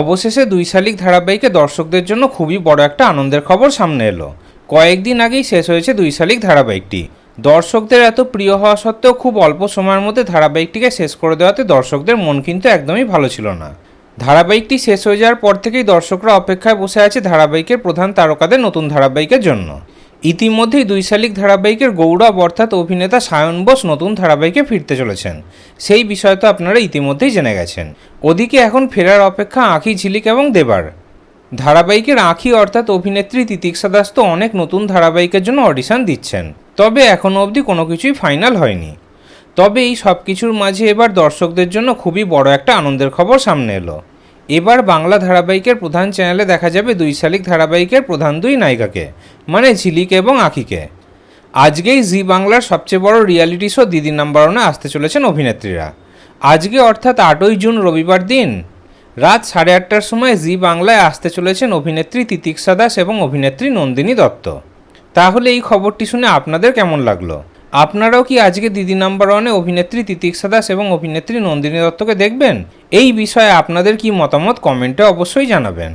অবশেষে দুই শালিক ধারাবাহিকে দর্শকদের জন্য খুবই বড় একটা আনন্দের খবর সামনে এলো। কয়েকদিন আগেই শেষ হয়েছে দুই শালিক ধারাবাহিকটি। দর্শকদের এত প্রিয় হওয়া সত্ত্বেও খুব অল্প সময়ের মধ্যে ধারাবাহিকটিকে শেষ করে দেওয়াতে দর্শকদের মন কিন্তু একদমই ভালো ছিল না। ধারাবাহিকটি শেষ হয়ে যাওয়ার পর থেকেই দর্শকরা অপেক্ষায় বসে আছে ধারাবাহিকের প্রধান তারকাদের নতুন ধারাবাহিকের জন্য। ইতিমধ্যেই দুই শালিক ধারাবাহিকের গৌরব অর্থাৎ অভিনেতা সায়ন বোস নতুন ধারাবাহিকে ফিরতে চলেছেন। সেই বিষয় তো আপনারা ইতিমধ্যেই জেনে গেছেন। ওদিকে এখন ফেরার অপেক্ষা আঁখি ঝিলিক এবং দেবার। ধারাবাহিকের আঁখি অর্থাৎ অভিনেত্রী তিতিক্ষা দাস তো অনেক নতুন ধারাবাহিকের জন্য অডিশন দিচ্ছেন। তবে এখনও অবধি কোনো কিছুই ফাইনাল হয়নি। তবে এই সব কিছুর মাঝে এবার দর্শকদের জন্য খুবই বড় একটা আনন্দের খবর সামনে এলো। এবার বাংলা ধারাবাহিকের প্রধান চ্যানেলে দেখা যাবে দুই শালিক ধারাবাহিকের প্রধান দুই নায়িকাকে মানে ঝিলিক এবং আঁখিকে। আজকেই জি বাংলার সবচেয়ে বড় রিয়ালিটি শো দিদি নাম্বার ওয়ানে আসতে চলেছেন অভিনেত্রীরা। আজকে অর্থাৎ আটই জুন রবিবার দিন, রাত সাড়ে আটটার সময় জি বাংলায় আসতে চলেছেন অভিনেত্রী তিতিক্ষা দাস এবং অভিনেত্রী নন্দিনী দত্ত। তাহলে এই খবরটি শুনে আপনাদের কেমন লাগল? আপনারাও কি আজকে দিদি নাম্বার ওয়ানে অভিনেত্রী তিতিক্ষা দাস এবং অভিনেত্রী নন্দিনী দত্তকে দেখবেন? এই বিষয়ে আপনাদের কি মতামত কমেন্টে অবশ্যই জানাবেন।